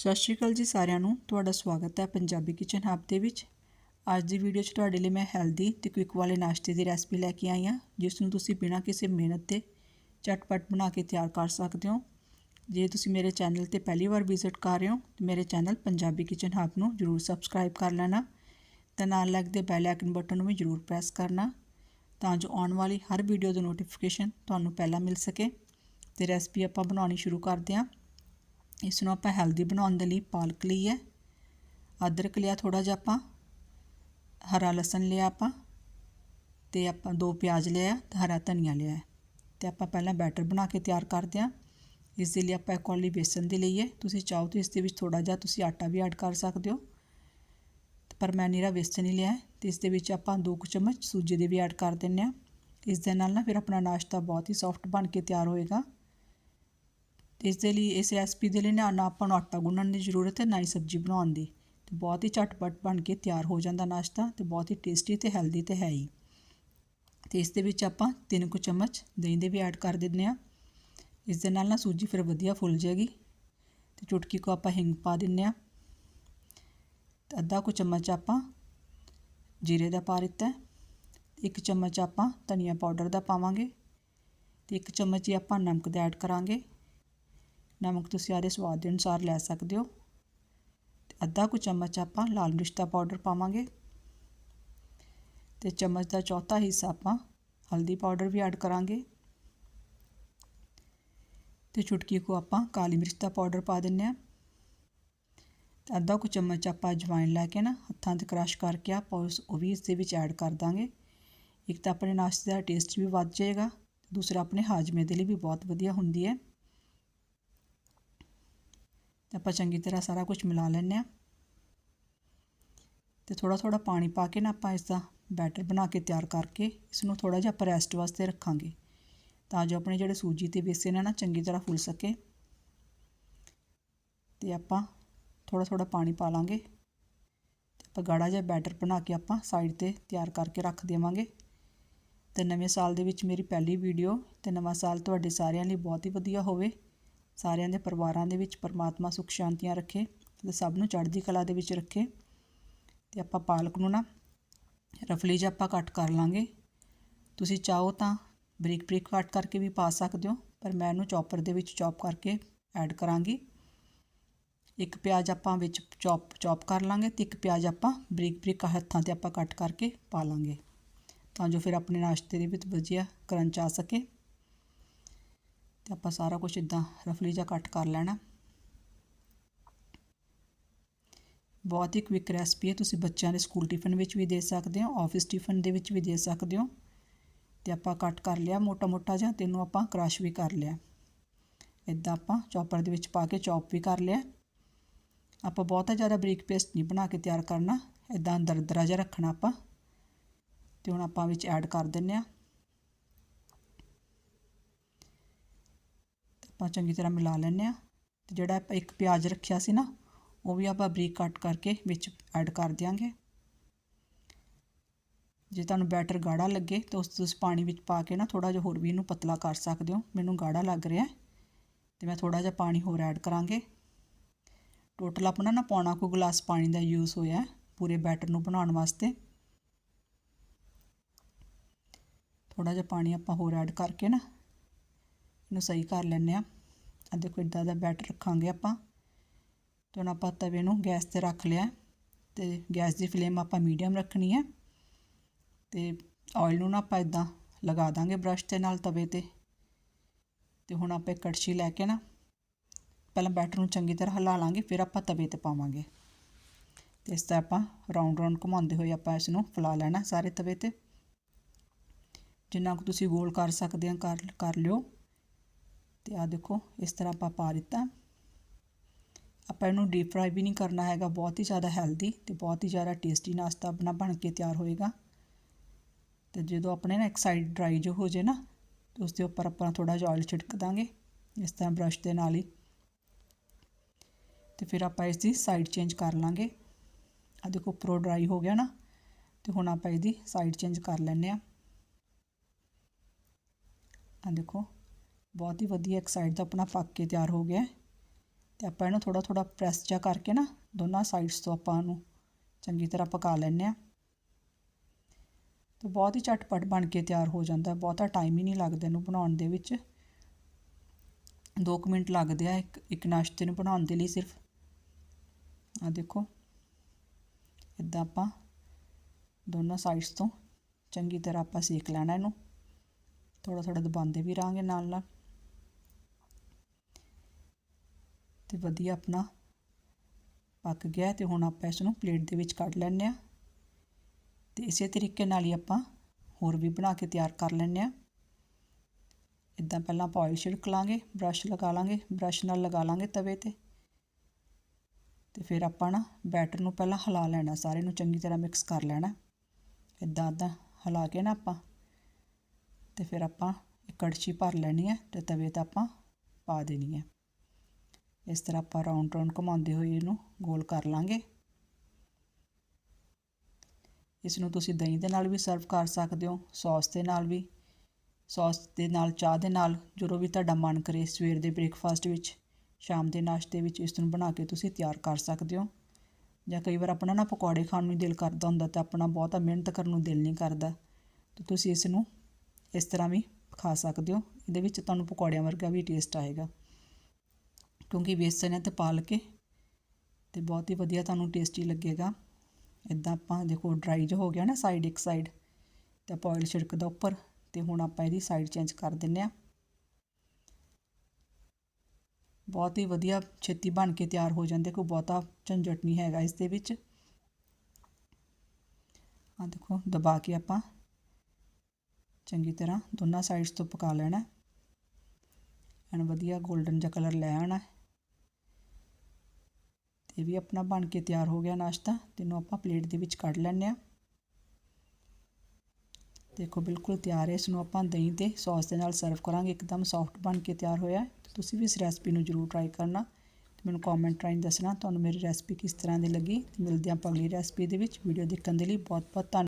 ਸਤਿ ਸ਼੍ਰੀ ਅਕਾਲ ਜੀ ਸਾਰਿਆਂ ਨੂੰ। ਤੁਹਾਡਾ ਸਵਾਗਤ ਹੈ ਪੰਜਾਬੀ ਕਿਚਨ ਹੱਬ ਦੇ ਵਿੱਚ। ਅੱਜ ਦੀ ਵੀਡੀਓ 'ਚ ਤੁਹਾਡੇ ਲਈ ਮੈਂ ਹੈਲਦੀ ਤੇ ਕੁਇਕ ਵਾਲੇ ਨਾਸ਼ਤੇ ਦੀ ਰੈਸਪੀ ਲੈ ਕੇ ਆਈ ਹਾਂ, ਜਿਸ ਨੂੰ ਤੁਸੀਂ ਬਿਨਾਂ ਕਿਸੇ ਮਿਹਨਤ ਦੇ ਝਟਪਟ ਬਣਾ ਕੇ ਤਿਆਰ ਕਰ ਸਕਦੇ ਹੋ। ਜੇ ਤੁਸੀਂ ਮੇਰੇ ਚੈਨਲ ਤੇ ਪਹਿਲੀ ਵਾਰ ਵਿਜ਼ਿਟ ਕਰ ਰਹੇ ਹੋ, ਤਾਂ ਮੇਰੇ ਚੈਨਲ ਪੰਜਾਬੀ ਕਿਚਨ ਹੱਬ ਨੂੰ ਜਰੂਰ ਸਬਸਕ੍ਰਾਈਬ ਕਰ ਲੈਣਾ। ਤੇ ਨਾਲ ਲੱਗਦੇ ਬੈਲ ਆਈਕਨ ਬਟਨ ਨੂੰ ਵੀ ਜਰੂਰ ਪ੍ਰੈਸ ਕਰਨਾ, ਤਾਂ ਜੋ ਆਉਣ ਵਾਲੀ ਹਰ ਵੀਡੀਓ ਦੀ ਨੋਟੀਫਿਕੇਸ਼ਨ ਤੁਹਾਨੂੰ ਪਹਿਲਾਂ ਮਿਲ ਸਕੇ। ਤੇ ਰੈਸਪੀ ਆਪਾਂ ਬਣਾਉਣੀ ਸ਼ੁਰੂ ਕਰਦੇ ਹਾਂ। ਇਸ ਨੂੰ ਆਪਾਂ ਹੈਲਦੀ ਬਣਾਉਣ ਦੇ ਲਈ ਪਾਲਕ ਲਈ ਹੈ, ਅਦਰਕ ਲਿਆ ਥੋੜਾ ਜਿਹਾ ਆਪਾਂ, ਹਰਾ ਲਸਣ ਲਿਆ ਆਪਾਂ ਤੇ ਆਪਾਂ ਦੋ ਪਿਆਜ਼ ਲਿਆ ਤੇ ਹਰਾ ਧਨੀਆ ਲਿਆ ਤੇ ਆਪਾਂ ਪਹਿਲਾਂ ਬੈਟਰ ਬਣਾ ਕੇ ਤਿਆਰ ਕਰਦੇ ਹਾਂ। ਇਸ ਦੇ ਲਈ ਆਪਾਂ ਇੱਕ ਕੌਲੀ ਬੇਸਨ ਦੀ ਲਈ ਹੈ। ਤੁਸੀਂ ਚਾਹੋ ਤਾਂ ਇਸ ਦੇ ਵਿੱਚ ਥੋੜਾ ਜਿਹਾ ਤੁਸੀਂ ਆਟਾ ਵੀ ਐਡ ਕਰ ਸਕਦੇ ਹੋ। ਪਰ ਮੈਂ ਨੀਰਾ ਬੇਸਨ ਹੀ ਲਿਆ ਤੇ ਇਸ ਦੇ ਵਿੱਚ ਆਪਾਂ ਦੋ ਕੁ ਚਮਚ ਸੂਜੀ ਦੇ ਵੀ ਐਡ ਕਰ ਦਿੰਨੇ ਆ ਇਸ ਦੇ ਨਾਲ ਨਾ ਫਿਰ ਆਪਣਾ ਨਾਸ਼ਤਾ ਬਹੁਤ ਹੀ ਸੌਫਟ ਬਣ ਕੇ ਤਿਆਰ ਹੋਏਗਾ। ਤੇ ਇਸ ਦੇ ਲਈ, ਇਸ ਰੈਸਪੀ ਦੇ ਲਈ ਨਾ ਨਾ ਆਪਾਂ ਨੂੰ ਆਟਾ ਗੁੰਨਣ ਦੀ ਜ਼ਰੂਰਤ ਹੈ, ਨਾ ਹੀ ਸਬਜ਼ੀ ਬਣਾਉਣ ਦੀ। ਤੇ ਬਹੁਤ ਹੀ ਝਟਪਟ ਬਣ ਕੇ ਤਿਆਰ ਹੋ ਜਾਂਦਾ ਨਾਸ਼ਤਾ ਤੇ ਬਹੁਤ ਹੀ ਟੇਸਟੀ ਤੇ ਹੈਲਦੀ ਤੇ ਹੈ ਹੀ। ਤੇ ਇਸ ਦੇ ਵਿੱਚ ਆਪਾਂ ਤਿੰਨ ਕੁ ਚਮਚ ਦਹੀਂ ਦੇ ਵੀ ਐਡ ਕਰ ਦਿੰਦੇ ਆ ਇਸ ਦੇ ਨਾਲ ਨਾ ਸੂਜੀ ਫਿਰ ਵਧੀਆ ਫੁੱਲ ਜਾਏਗੀ। ਤੇ ਚੁਟਕੀ ਕੋ ਆਪਾਂ ਹਿੰਗ ਪਾ ਦਿੰਨੇ ਆ ਤੇ ਅੱਧਾ ਕੁ ਚਮਚ ਆਪਾਂ ਜੀਰੇ ਦਾ ਪਾ ਦਿੱਤਾ ਇੱਕ ਚਮਚ ਆਪਾਂ ਧਨੀਆ ਪਾਊਡਰ ਦਾ ਪਾਵਾਂਗੇ। ਤੇ ਇੱਕ ਚਮਚ ਹੀ ਆਪਾਂ ਨਮਕ ਦਾ ਐਡ ਕਰਾਂਗੇ। ਨਮਕ ਤੁਸੀਂ ਆਦੇ ਸਵਾਦ ਦੇ ਅਨੁਸਾਰ ਲੈ ਸਕਦੇ ਹੋ। ਤੇ ਅੱਧਾ ਕੁ ਚਮਚ ਆਪਾਂ ਲਾਲ ਮਿਰਚ ਦਾ ਪਾਊਡਰ ਪਾਵਾਂਗੇ। ਤੇ ਚਮਚ ਦਾ ਚੌਥਾ ਹਿੱਸਾ ਆਪਾਂ ਹਲਦੀ ਪਾਊਡਰ ਵੀ ਐਡ ਕਰਾਂਗੇ। ਤੇ ਚੁਟਕੀ ਕੋ ਆਪਾਂ ਕਾਲੀ ਮਿਰਚ ਦਾ ਪਾਊਡਰ ਪਾ ਦਿੰਨੇ ਆ। ਤੇ ਅੱਧਾ ਕੁ ਚਮਚ ਆਪਾਂ ਅਜਵਾਇਨ ਲੈ ਕੇ ਨਾ ਹੱਥਾਂ ਤੇ ਕ੍ਰਸ਼ ਕਰਕੇ ਆਪਾਂ ਉਸ ਉਹ ਵੀ ਇਸ ਦੇ ਵਿੱਚ ਐਡ ਕਰ ਦਾਂਗੇ। ਇੱਕ ਤਾਂ ਆਪਣੇ ਨਾਸ਼ਤੇ ਦਾ ਟੇਸਟ ਵੀ ਵੱਧ ਜਾਏਗਾ। ਦੂਸਰਾ ਆਪਣੇ ਹਾਜਮੇ ਦੇ ਲਈ ਵੀ ਬਹੁਤ ਵਧੀਆ ਹੁੰਦੀ ਹੈ। ਤੇ ਆਪਾਂ ਚੰਗੀ ਤਰ੍ਹਾਂ ਸਾਰਾ ਕੁਝ ਮਿਲਾ ਲੈਂਦੇ ਆ ਤੇ ਥੋੜਾ ਥੋੜਾ ਪਾਣੀ ਪਾ ਕੇ ਨਾ ਆਪਾਂ ਇਸ ਦਾ ਬੈਟਰ ਬਣਾ ਕੇ ਤਿਆਰ ਕਰਕੇ ਇਸ ਨੂੰ ਥੋੜਾ ਜਿਹਾ ਆਪਾਂ ਰੈਸਟ ਵਾਸਤੇ ਰੱਖਾਂਗੇ। ਤਾਂ ਜੋ ਆਪਣੇ ਜਿਹੜੇ ਸੂਜੀ ਤੇ ਬੇਸਨ ਹੈ ਨਾ ਚੰਗੀ ਤਰ੍ਹਾਂ ਫੁੱਲ ਸਕੇ। ਤੇ ਆਪਾਂ ਥੋੜਾ ਥੋੜਾ ਪਾਣੀ ਪਾ ਲਾਂਗੇ। ਤੇ ਆਪਾਂ ਗਾੜਾ ਜਿਹਾ ਬੈਟਰ ਬਣਾ ਕੇ ਆਪਾਂ ਸਾਈਡ ਤੇ ਤਿਆਰ ਕਰਕੇ ਰੱਖ ਦੇਵਾਂਗੇ। ਤੇ ਨਵੇਂ ਸਾਲ ਦੇ ਵਿੱਚ ਮੇਰੀ ਪਹਿਲੀ ਵੀਡੀਓ ਤੇ ਨਵਾਂ ਸਾਲ ਤੁਹਾਡੇ ਸਾਰਿਆਂ ਲਈ ਬਹੁਤ ਹੀ ਵਧੀਆ ਹੋਵੇ। ਸਾਰਿਆਂ ਦੇ ਪਰਿਵਾਰਾਂ ਦੇ ਵਿੱਚ ਪਰਮਾਤਮਾ ਸੁਖ ਸ਼ਾਂਤੀਆਂ ਰੱਖੇ ਤੇ ਸਭ ਨੂੰ ਚੜ੍ਹਦੀ ਕਲਾ ਦੇ ਵਿੱਚ ਰੱਖੇ। ਤੇ ਆਪਾਂ ਪਾਲਕ ਨੂੰ ਨਾ ਰਫਲੀ ਜਿਹਾ ਆਪਾਂ ਕੱਟ ਕਰ ਲਾਂਗੇ। ਤੁਸੀਂ ਚਾਹੋ ਤਾਂ ਬਰੀਕ ਬਰੀਕ ਕੱਟ ਕਰਕੇ ਵੀ ਪਾ ਸਕਦੇ ਹੋ, ਪਰ ਮੈਂ ਇਹਨੂੰ ਚੌਪਰ ਦੇ ਵਿੱਚ ਚੌਪ ਕਰਕੇ ਐਡ ਕਰਾਂਗੀ। ਇੱਕ ਪਿਆਜ਼ ਆਪਾਂ ਵਿੱਚ ਚੌਪ ਚੌਪ ਕਰ ਲਾਂਗੇ ਤੇ ਇੱਕ ਪਿਆਜ਼ ਆਪਾਂ ਬਰੀਕ ਬਰੀਕ ਹੱਥਾਂ ਤੇ ਆਪਾਂ ਕੱਟ ਕਰਕੇ ਪਾ ਲਾਂਗੇ। ਤਾਂ ਜੋ ਫਿਰ ਆਪਣੇ ਨਾਸ਼ਤੇ ਦੇ ਵਿੱਚ ਵਧੀਆ ਕਰੰਚ ਆ ਸਕੇ। ਤੇ ਆਪਾਂ ਸਾਰਾ ਕੁਝ ਇਦਾਂ ਰਫਲੀ ਜਿਹਾ ਕੱਟ ਕਰ ਲੈਣਾ। ਬਹੁਤ ਹੀ ਕੁਇਕ ਰੈਸਪੀ ਹੈ, ਤੁਸੀਂ ਬੱਚਿਆਂ ਦੇ ਸਕੂਲ ਟਿਫਨ ਵਿੱਚ ਵੀ ਦੇ ਸਕਦੇ ਹੋ ਆਫਿਸ ਟਿਫਨ ਦੇ ਵਿੱਚ ਵੀ ਦੇ ਸਕਦੇ ਹੋ। ਤੇ ਆਪਾਂ ਕੱਟ ਕਰ ਲਿਆ ਮੋਟਾ ਮੋਟਾ ਜਿਹਾ ਤੇ ਇਹਨੂੰ ਆਪਾਂ ਕ੍ਰਸ਼ ਵੀ ਕਰ ਲਿਆ। ਇਦਾਂ ਆਪਾਂ ਚੌਪਰ ਦੇ ਵਿੱਚ ਪਾ ਕੇ ਚੌਪ ਵੀ ਕਰ ਲਿਆ। ਆਪਾਂ ਬਹੁਤਾ ਜ਼ਿਆਦਾ ਬਰੀਕ ਪੇਸਟ ਨਹੀਂ ਬਣਾ ਕੇ ਤਿਆਰ ਕਰਨਾ ਇਦਾਂ ਦਰਦਰਾ ਜਿਹਾ ਰੱਖਣਾ ਆਪਾਂ। ਤੇ ਹੁਣ ਆਪਾਂ ਵਿੱਚ ਐਡ ਕਰ ਦਿੰਨੇ ਆ ਆਪਾਂ ਚੰਗੀ ਤਰ੍ਹਾਂ ਮਿਲਾ ਲੈਂਦੇ ਆ ਤੇ ਜਿਹੜਾ ਆਪਾਂ ਇੱਕ ਪਿਆਜ਼ ਰੱਖਿਆ ਸੀ ਨਾ, ਉਹ ਵੀ ਆਪਾਂ ਬਰੀਕ ਕੱਟ ਕਰਕੇ ਵਿੱਚ ਐਡ ਕਰ ਦਿਆਂਗੇ। ਜੇ ਤੁਹਾਨੂੰ ਬੈਟਰ ਗਾੜਾ ਲੱਗੇ ਤਾਂ ਉਸ ਤੁਸੀਂ ਪਾਣੀ ਵਿੱਚ ਪਾ ਕੇ ਨਾ ਥੋੜਾ ਜਿਹਾ ਹੋਰ ਵੀ ਇਹਨੂੰ ਪਤਲਾ ਕਰ ਸਕਦੇ ਹੋ। ਮੈਨੂੰ ਗਾੜਾ ਲੱਗ ਰਿਹਾ ਤੇ ਮੈਂ ਥੋੜਾ ਜਿਹਾ ਪਾਣੀ ਹੋਰ ਐਡ ਕਰਾਂਗੇ। ਟੋਟਲ ਆਪਣਾ ਨਾ ਪੌਣਾ ਕੁ ਗਲਾਸ ਪਾਣੀ ਦਾ ਯੂਜ਼ ਹੋਇਆ ਪੂਰੇ ਬੈਟਰ ਨੂੰ ਬਣਾਉਣ ਵਾਸਤੇ। ਥੋੜਾ ਜਿਹਾ ਪਾਣੀ ਆਪਾਂ ਹੋਰ ਐਡ ਕਰਕੇ ਨਾ ਨੂੰ ਸਹੀ ਕਰ ਲੈਂਦੇ ਆ ਆ ਦੇਖੋ ਇਦਾਂ ਦਾ ਬੈਟਰ ਰੱਖਾਂਗੇ ਆਪਾਂ। ਤੇ ਹੁਣ ਆਪਾਂ ਤਵੇ ਨੂੰ ਗੈਸ ਤੇ ਰੱਖ ਲਿਆ ਤੇ ਗੈਸ ਦੀ ਫਲੇਮ ਆਪਾਂ ਮੀਡੀਅਮ ਰੱਖਣੀ ਹੈ। ਤੇ ਆਇਲ ਨੂੰ ਨਾ ਆਪਾਂ ਇਦਾਂ ਲਗਾ ਦਾਂਗੇ ਬ੍ਰਸ਼ ਦੇ ਨਾਲ ਤਵੇ ਤੇ। ਤੇ ਹੁਣ ਆਪਾਂ ਕੜਛੀ ਲੈ ਕੇ ਨਾ ਪਹਿਲਾਂ ਬੈਟਰ ਨੂੰ ਚੰਗੀ ਤਰ੍ਹਾਂ ਹਿਲਾ ਲਾਂਗੇ, ਫਿਰ ਆਪਾਂ ਤਵੇ ਤੇ ਪਾਵਾਂਗੇ। ਤੇ ਇਸ ਤਰ੍ਹਾਂ ਆਪਾਂ ਰਾਉਂਡ ਰਾਉਂਡ ਘੁਮਾਉਂਦੇ ਹੋਏ ਆਪਾਂ ਇਸ ਨੂੰ ਫਲਾ ਲੈਣਾ ਸਾਰੇ ਤਵੇ ਤੇ। ਜਿੰਨਾ ਕੁ ਤੁਸੀਂ ਗੋਲ ਕਰ ਸਕਦੇ ਆ ਕਰ ਕਰ ਲਿਓ। ਤੇ ਆ ਦੇਖੋ, ਇਸ ਤਰ੍ਹਾਂ ਆਪਾਂ ਪਾ ਦਿੱਤਾ। ਆਪਾਂ ਇਹਨੂੰ ਡੀਪ ਫਰਾਈ ਵੀ ਨਹੀਂ ਕਰਨਾ ਹੈਗਾ, ਬਹੁਤ ਹੀ ਜ਼ਿਆਦਾ ਹੈਲਦੀ ਤੇ ਬਹੁਤ ਹੀ ਜ਼ਿਆਦਾ ਟੇਸਟੀ ਨਾਸ਼ਤਾ ਆਪਣਾ ਬਣ ਕੇ ਤਿਆਰ ਹੋਏਗਾ। ਤੇ ਜਦੋਂ ਆਪਣੇ ਨਾ ਇੱਕ ਸਾਈਡ ਡਰਾਈ ਜੋ ਹੋ ਜੇ ਨਾ, ਤੇ ਉਸ ਦੇ ਉੱਪਰ ਆਪਾਂ ਥੋੜਾ ਜਿਹਾ ਆਇਲ ਛਿੜਕ ਦਾਂਗੇ, ਇਸ ਤਰ੍ਹਾਂ ਬ੍ਰਸ਼ ਦੇ ਨਾਲ ਹੀ। ਤੇ ਫਿਰ ਆਪਾਂ ਇਸ ਦੀ ਸਾਈਡ ਚੇਂਜ ਕਰ ਲਾਂਗੇ। ਆ ਦੇਖੋ ਪ੍ਰੋ ਡਰਾਈ ਹੋ ਗਿਆ ਨਾ, ਤੇ ਹੁਣ ਆਪਾਂ ਇਹਦੀ ਸਾਈਡ ਚੇਂਜ ਕਰ ਲੈਂਦੇ ਆ ਆ ਦੇਖੋ ਬਹੁਤ ਹੀ ਵਧੀਆ ਇੱਕ ਸਾਈਡ ਦਾ ਆਪਣਾ ਪੱਕ ਕੇ ਤਿਆਰ ਹੋ ਗਿਆ ਤੇ ਆਪਾਂ ਇਹਨੂੰ ਥੋੜਾ ਥੋੜਾ ਪ੍ਰੈਸ ਜਾ ਕਰਕੇ ਨਾ ਦੋਨਾਂ ਸਾਈਡਸ ਤੋਂ ਆਪਾਂ ਇਹਨੂੰ ਚੰਗੀ ਤਰ੍ਹਾਂ ਪਕਾ ਲੈਂਦੇ ਆ ਤੇ ਬਹੁਤ ਹੀ ਝਟਪਟ ਬਣ ਕੇ ਤਿਆਰ ਹੋ ਜਾਂਦਾ ਬਹੁਤਾ ਟਾਈਮ ਹੀ ਨਹੀਂ ਲੱਗਦਾ ਇਹਨੂੰ ਬਣਾਉਣ ਦੇ ਵਿੱਚ। 2 ਮਿੰਟ ਲੱਗਦੇ ਆ ਇੱਕ ਇੱਕ ਨਾਸ਼ਤੇ ਨੂੰ ਬਣਾਉਣ ਦੇ ਲਈ ਸਿਰਫ। ਆ ਦੇਖੋ ਇਦਾਂ ਆਪਾਂ ਦੋਨਾਂ ਸਾਈਡਸ ਤੋਂ ਚੰਗੀ ਤਰ੍ਹਾਂ ਆਪਾਂ ਸੇਕ ਲੈਣਾ ਇਹਨੂੰ। ਥੋੜਾ ਥੋੜਾ ਦਬਾਉਂਦੇ ਵੀ ਰਾਂਗੇ ਨਾਲ ਨਾਲ ਤੇ ਵਧੀਆ ਆਪਣਾ ਪੱਕ ਗਿਆ ਤੇ ਹੁਣ ਆਪਾਂ ਇਸ ਨੂੰ ਪਲੇਟ ਦੇ ਵਿੱਚ ਕੱਢ ਲੈਂਦੇ ਆ ਤੇ ਇਸੇ ਤਰੀਕੇ ਨਾਲ ਹੀ ਆਪਾਂ ਹੋਰ ਵੀ ਬਣਾ ਕੇ ਤਿਆਰ ਕਰ ਲੈਂਦੇ ਆ ਇਦਾਂ ਪਹਿਲਾਂ ਆਪਾਂ ਆਇਲ ਛਿੜਕ ਲਾਂਗੇ ਬ੍ਰਸ਼ ਲਗਾ ਲਾਂਗੇ ਬ੍ਰਸ਼ ਨਾਲ ਲਗਾ ਲਾਂਗੇ ਤਵੇ ਤੇ। ਤੇ ਫਿਰ ਆਪਾਂ ਨਾ ਬੈਟਰ ਨੂੰ ਪਹਿਲਾਂ ਹਿਲਾ ਲੈਣਾ ਸਾਰੇ ਨੂੰ ਚੰਗੀ ਤਰ੍ਹਾਂ ਮਿਕਸ ਕਰ ਲੈਣਾ। ਇਦਾਂ ਇਦਾਂ ਹਿਲਾ ਕੇ ਨਾ ਆਪਾਂ। ਤੇ ਫਿਰ ਆਪਾਂ ਇੱਕ ਕੜਛੀ ਭਰ ਲੈਣੀ ਹੈ ਤੇ ਤਵੇ ਤੇ ਆਪਾਂ ਪਾ ਦੇਣੀ ਹੈ। ਇਸ ਤਰ੍ਹਾਂ ਆਪਾਂ ਰਾਉਂਡ ਰਾਉਂਡ ਘੁਮਾਉਂਦੇ ਹੋਏ ਇਹਨੂੰ ਗੋਲ ਕਰ ਲਾਂਗੇ। ਇਸ ਨੂੰ ਤੁਸੀਂ ਦਹੀਂ ਦੇ ਨਾਲ ਵੀ ਸਰਵ ਕਰ ਸਕਦੇ ਹੋ ਸੌਸ ਦੇ ਨਾਲ ਵੀ। ਸੌਸ ਦੇ ਨਾਲ, ਚਾਹ ਦੇ ਨਾਲ, ਜਦੋਂ ਵੀ ਤੁਹਾਡਾ ਮਨ ਕਰੇ ਸਵੇਰ ਦੇ ਬ੍ਰੇਕਫਾਸਟ ਵਿੱਚ, ਸ਼ਾਮ ਦੇ ਨਾਸ਼ਤੇ ਵਿੱਚ ਇਸ ਨੂੰ ਬਣਾ ਕੇ ਤੁਸੀਂ ਤਿਆਰ ਕਰ ਸਕਦੇ ਹੋ। ਜਾਂ ਕਈ ਵਾਰ ਆਪਣਾ ਨਾ ਪਕੌੜੇ ਖਾਣ ਨੂੰ ਦਿਲ ਕਰਦਾ ਹੁੰਦਾ ਤਾਂ ਆਪਣਾ ਬਹੁਤਾ ਮਿਹਨਤ ਕਰਨ ਨੂੰ ਦਿਲ ਨਹੀਂ ਕਰਦਾ, ਤਾਂ ਤੁਸੀਂ ਇਸ ਨੂੰ ਇਸ ਤਰ੍ਹਾਂ ਵੀ ਖਾ ਸਕਦੇ ਹੋ। ਇਹਦੇ ਵਿੱਚ ਤੁਹਾਨੂੰ ਪਕੌੜਿਆਂ ਵਰਗਾ ਵੀ ਟੇਸਟ ਆਏਗਾ। ਕਿਉਂਕਿ ਵੇਸਣ ਹੈ ਤੇ ਪਾਲ ਕੇ ਤੇ ਬਹੁਤ ਹੀ ਵਧੀਆ ਤੁਹਾਨੂੰ ਟੇਸਟੀ ਲੱਗੇਗਾ। ਇਦਾਂ ਆਪਾਂ ਦੇਖੋ ਡਰਾਈ ਜੋ ਹੋ ਗਿਆ ਨਾ ਸਾਈਡ ਇੱਕ ਸਾਈਡ ਤੇ ਆਪਾਂ ਆਇਲ ਛਿੜਕਦਾ ਉੱਪਰ ਤੇ ਹੁਣ ਆਪਾਂ ਇਹਦੀ ਸਾਈਡ ਚੇਂਜ ਕਰ ਦਿੰਨੇ ਆ। ਬਹੁਤ ਹੀ ਵਧੀਆ ਛੇਤੀ ਬਣ ਕੇ ਤਿਆਰ ਹੋ ਜਾਂਦੇ, ਕੋਈ ਬਹੁਤਾ ਝੰਜਟ ਨਹੀਂ ਹੈਗਾ ਇਸ ਦੇ ਵਿੱਚ। ਆ ਦੇਖੋ ਦਬਾ ਕੇ ਆਪਾਂ ਚੰਗੀ ਤਰ੍ਹਾਂ ਦੋਨਾਂ ਸਾਈਡਸ ਤੋਂ ਪਕਾ ਲੈਣਾ। ਐਨ ਵਧੀਆ 골ਡਨ ਜਿਹਾ ਕਲਰ ਲੈ ਆਣਾ ਤੇ ਵੀ ਆਪਣਾ ਬਣ ਕੇ ਤਿਆਰ ਹੋ ਗਿਆ ਨਾਸ਼ਤਾ। ਤੈਨੂੰ ਆਪਾਂ ਪਲੇਟ ਦੇ ਵਿੱਚ ਕੱਢ ਲੈਣੇ ਆ ਦੇਖੋ, ਬਿਲਕੁਲ ਤਿਆਰ ਹੈ। ਇਸ ਨੂੰ ਆਪਾਂ ਦਹੀਂ ਤੇ ਸੌਸ ਦੇ ਨਾਲ ਸਰਵ ਕਰਾਂਗੇ। ਇੱਕਦਮ ਸੌਫਟ ਬਣ ਕੇ ਤਿਆਰ ਹੋਇਆ ਤੁਸੀਂ ਵੀ ਇਸ ਰੈਸਪੀ ਨੂੰ ਜ਼ਰੂਰ ਟਰਾਈ ਕਰਨਾ। ਤੇ ਮੈਨੂੰ ਕਮੈਂਟ ਰਾਹੀਂ ਦੱਸਣਾ ਤੁਹਾਨੂੰ ਮੇਰੀ ਰੈਸਪੀ ਕਿਸ ਤਰ੍ਹਾਂ ਦੀ ਲੱਗੀ। ਮਿਲਦੇ ਆਪਾਂ ਅਗਲੀ ਰੈਸਪੀ ਦੇ ਵਿੱਚ। ਵੀਡੀਓ ਦੇਖਣ ਦੇ ਲਈ ਬਹੁਤ ਬਹੁਤ ਧੰਨਵਾਦ।